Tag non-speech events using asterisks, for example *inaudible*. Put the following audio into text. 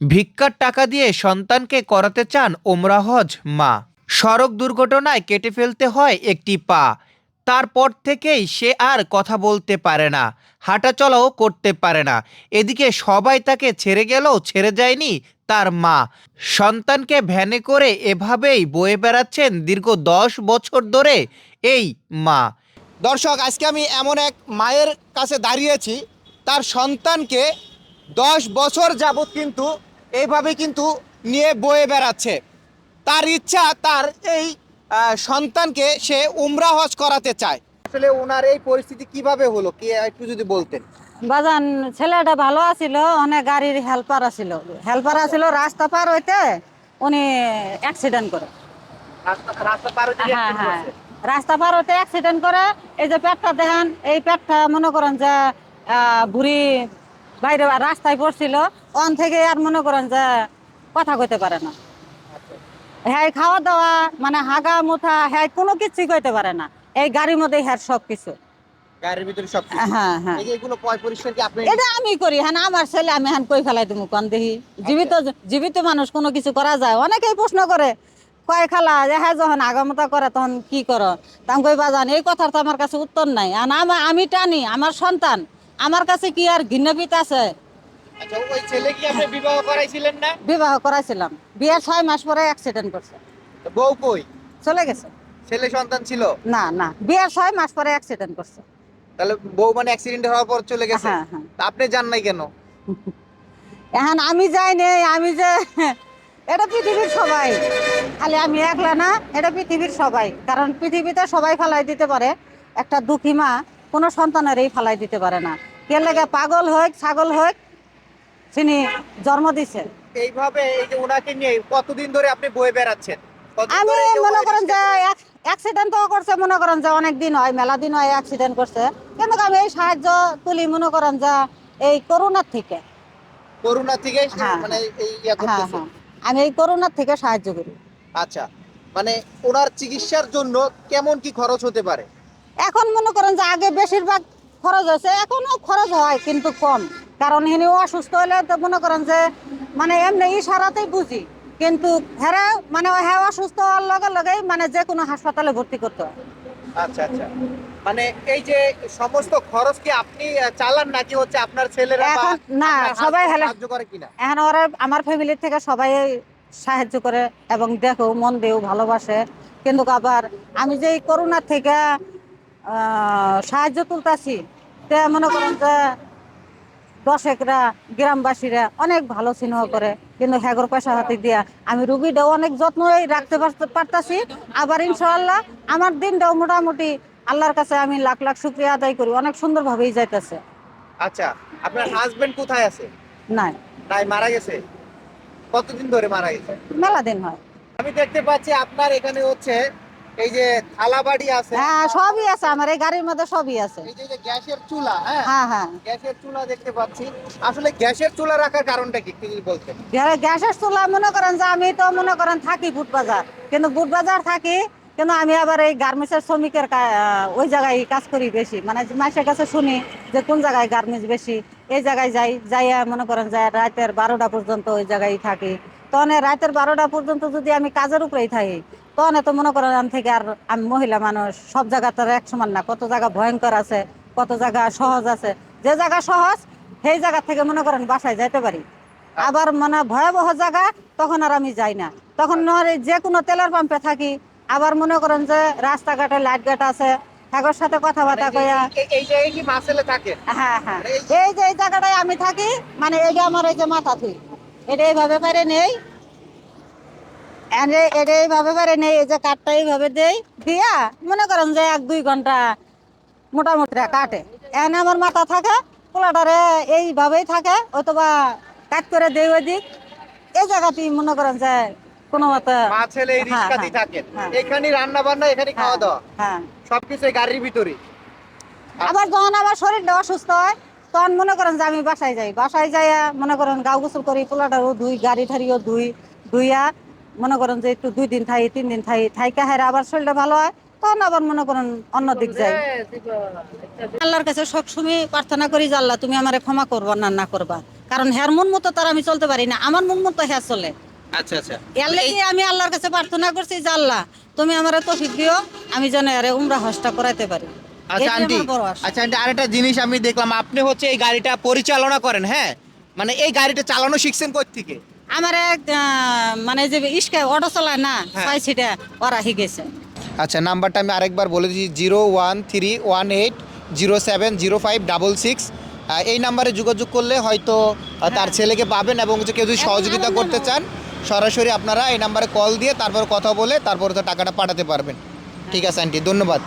ভিক্ষার টাকা দিয়ে সন্তানকে করাতে চান ওমরা হজ মা। সড়ক দুর্ঘটনায় কেটে ফেলতে হয় একটি পা। তারপর থেকেই সে আর কথা বলতে পারে না, হাঁটাচলাও করতে পারে না। এদিকে সবাই তাকে ছেড়ে গেলেও ছেড়ে যায়নি তার মা। সন্তানকে ভ্যানে করে এভাবেই বয়ে বেড়াচ্ছেন দীর্ঘ দশ বছর ধরে এই মা। দর্শক, আজকে আমি এমন এক মায়ের কাছে দাঁড়িয়েছি, তার সন্তানকে দশ বছর যাবৎ কিন্তু এইভাবে কিন্তু নিয়ে বয়ে বেড়াচ্ছে। তার ইচ্ছা তার এই সন্তানকে সে উমরা হজ করাতে চায়। আসলে ওনার এই পরিস্থিতি কীভাবে হলো? কি একটু যদি বলতেন। বাজান ছেলেটা ভালো আছিল অনেক গাড়ির হেল্পার আছিল। হেল্পার আছিল রাস্তা পার হইতে উনি অ্যাক্সিডেন্ট করে। রাস্তা পার হ্যাঁ হ্যাঁ। রাস্তা পার হইতে অ্যাক্সিডেন্ট করে এই যে পেটটা দেখেন এই পেটটা মনে করেন যে বুড়ি বাইরে রাস্তায় পড়ছিল অন থেকে আর মনে করেন যে কথা কইতে পারে না। হ্যাঁ খাওয়া দাওয়া মানে হাগা মুথা হ্যাঁ কোনো কিছুই কইতে পারে না। এই গাড়ির মধ্যে হ্যাঁ সব কিছু গাড়ির ভিতরে সব হ্যাঁ হ্যাঁ এই পয় পরিষ্কার কি আপনি এটা আমি করি হ্যাঁ আমার ছেলে আমি হ্যাঁ কই ফেলাই দিমু কন দেখি। জীবিত জীবিত মানুষ কোনো কিছু করা যায়। অনেকেই প্রশ্ন করে কয় খালা হ্যাঁ যখন আগামতা করে তখন কি করো? তা আমি কই বাজান এই কথার তো আমার কাছে উত্তর নাই। আর আমি টানি আমার সন্তান। আমার কাছে কি আর ঘৃণপিত আছে? আচ্ছা বিবাহ করাইছিলাম। বিয়ের ছয় মাস পরে অ্যাক্সিডেন্ট করছে। বউ কই? চলে গেছে। ছেলে সন্তান ছিল? না না। বিয়ের ছয় মাস পরে অ্যাক্সিডেন্ট করছে। তাহলে বউ মানে অ্যাক্সিডেন্ট হওয়ার পর চলে গেছে? হ্যাঁ হ্যাঁ। আপনি জান নাই কেন? এখন আমি যাই নেই আমি যে *laughs* এটা পৃথিবীর সবাই। খালি আমি একলা না এটা পৃথিবীর সবাই। কারণ পৃথিবীতে সবাই ফালাই দিতে পারে। একটা দুঃখী মা কোনো সন্তানেরই ফালাই দিতে পারে না। কে লেগে পাগল হোক ছাগল হোক তিনি জন্ম দিছে। এইভাবে এই যে ওনাকে নিয়ে কতদিন ধরে আপনি বয়ে বেড়াচ্ছেন? আমি মনে করেন যে অ্যাক্সিডেন্ট তো করছে মনে করেন যে অনেক দিন হয় মেলা দিন হয় অ্যাক্সিডেন্ট করছে। কিন্তু আমি এই সাহায্য তুলি মনে করেন যে এই করোনার থেকে। করে? করোনা থেকে হ্যাঁ, মানে এই হ্যাঁ হ্যাঁ। আমি এই করোনার থেকে সাহায্য করি। আচ্ছা। মানে ওনার চিকিৎসার জন্য কেমন কি খরচ হতে পারে? এখন মনে করেন যে আগে বেশিরভাগ খরচ হয়েছে এখনও খরচ হয় কিন্তু কম। কারণ হিনি অসুস্থ হলে তো মনে করেন যে মানে এমনি ইশারাতেই বুঝি। কিন্তু হেরা মানে হ্যাঁ অসুস্থ হওয়ার লগে লগেই মানে যে কোনো হাসপাতালে ভর্তি করতে হয়। আচ্ছা আচ্ছা। মানে এই যে সমস্ত খরচ কি আপনি চালান নাকি হচ্ছে আপনার ছেলেরা এখন না সবাই হেলে সাহায্য করে কিনা? এখন ওরা আমার ফ্যামিলির থেকে সবাই সাহায্য করে এবং দেখো মন দেও ভালোবাসে। কিন্তু আবার আমি যে এই করোনার থেকে সাহায্য তুলতাছি। তে মনে করেন যে দশেকরা গ্রামবাসীরা অনেক ভালো স্নেহ করে। কিন্তু হ্যাগর পয়সা হাতে দিয়া আমি রুগীটাও অনেক যত্নই রাখতে পারতে- পারতাছি। আবার ইনশাআল্লাহ আমার দিনটাও মোটামুটি আল্লাহর কাছে আমি লাখ লাখ শুক্রিয়া আদায় করি। অনেক সুন্দরভাবেই যাইতেছে। আচ্ছা আপনার হাজবেন্ড কোথায় আছে? নাই। নাই মারা গেছে? কতদিন ধরে মারা গেছে? মেলা দিন হয়। আমি দেখতে পাচ্ছি আপনার এখানে হচ্ছে এই যে থালাবাড়ি আছে। হ্যাঁ সবই আছে আমার এই গাড়ির মধ্যে সবই আছে। এই যে গ্যাসের চুলা হ্যাঁ? হ্যাঁ হ্যাঁ। গ্যাসের চুলা দেখতে পাচ্ছি। আসলে গ্যাসের চুলা রাখার কারণটা কি বলতেন। গ্যাসের চুলা মনে করেন যে আমি তো মনে করেন থাকি বুট বাজার কিন্তু বুট বাজার থাকি কিন্তু আমি আবার এই গার্মেন্টসের শ্রমিকের ওই জায়গায় কাজ করি বেশি। মানে মাসের কাছে শুনি যে কোন জায়গায় গার্মেন্টস বেশি এই জায়গায় যাই যাইয়া মনে করেন যে রাতের বারোটা পর্যন্ত ওই জায়গায় থাকি। তখন এই রাতের বারোটা পর্যন্ত যদি আমি কাজের উপরেই থাকি তখন তো মনে করেন আমি থেকে আর আমি মহিলা মানুষ সব জায়গা তো আর এক সমান না। কত জায়গা ভয়ঙ্কর আছে কত জায়গা সহজ আছে। যে জায়গা সহজ সেই জায়গা থেকে মনে করেন বাসায় যাইতে পারি। আবার মানে ভয়াবহ জায়গা তখন আর আমি যাই না। তখন নয় যে কোনো তেলের পাম্পে থাকি। আবার মনে করেন যে রাস্তাঘাটে লাইট গাট আছে হ্যাগোর সাথে কথাবার্তা মানে কইয়া এই- এই- এই জায়গায় কি মাসেলে থাকে। হ্যাঁ হ্যাঁ। এই যে এই জায়গাটায় আমি থাকি মানে এটা আমার এই যে মাথা থুই এটা এইভাবে পারে নেই। এটা এইভাবে পারে নেই এই যে কাঠটা এইভাবে দেই দিয়া মনে করেন যে এক দুই ঘণ্টা মোটামুটি কাটে। এনে আমার মাথা থাকে পোলাটারে এইভাবেই থাকে অথবা কাট করে দেই ওই দিক এই জায়গাতেই মনে করেন যে কোনো মতে মা ছেলে এই হ্যাঁ, রিক্সাতেই হ্যাঁ, থাকেন। হ্যাঁ। এখানে রান্না বান্না এখানে খাওয়া দাওয়া হ্যাঁ। সবকিছু গাড়ির ভিতরে আবার যখন আমার শরীরটা অসুস্থ হয় তখন মনে করেন যে আমি বাসায় যাই। বাসায় যাইয়া মনে করেন গাও গোসল করি পোলাটারও ধুই গাড়ি ঠাড়িও ধুই ধুইয়া মনে করেন যে একটু দুই দিন থাই তিন দিন থাই থাইকা হেরা আবার শরীরটা ভালো হয় তখন আবার মনে করেন অন্য দিক যাই আল্লাহর কাছে সবসময় প্রার্থনা করি যে আল্লাহ তুমি আমারে ক্ষমা করবা না না করবা। কারণ হ্যার মন মতো তার আমি চলতে পারি না আমার মন মতো হ্যাঁ চলে। আচ্ছা আচ্ছা। এর লেগে আমি আল্লাহর কাছে প্রার্থনা করছি যে আল্লাহ তুমি আমার তৌফিক দিও আমি যেন এর উমরা হজটা করাইতে পারি। আচ্ছা আন্টি। আচ্ছা আন্টি আরেকটা জিনিস আমি দেখলাম আপনি হচ্ছে এই গাড়িটা পরিচালনা করেন হ্যাঁ? মানে এই গাড়িটা চালানো শিখছেন কোথা থেকে আমার এক মানে যে ইস্কা অটো চলায় না হ্যাঁ। ছয় সিটে ওরা শিখেছে আচ্ছা নাম্বারটা আমি আরেকবার বলে দিচ্ছি zero one three one eight zero seven zero five double six. এই নাম্বারে যোগাযোগ করলে হয়তো তার ছেলেকে পাবেন এবং হচ্ছে কেউ যদি সহযোগিতা করতে চান সরাসরি আপনারা এই নাম্বারে কল দিয়ে তারপর কথা বলে তারপর তো টাকাটা পাঠাতে পারবেন। ঠিক আছে আন্টি ধন্যবাদ।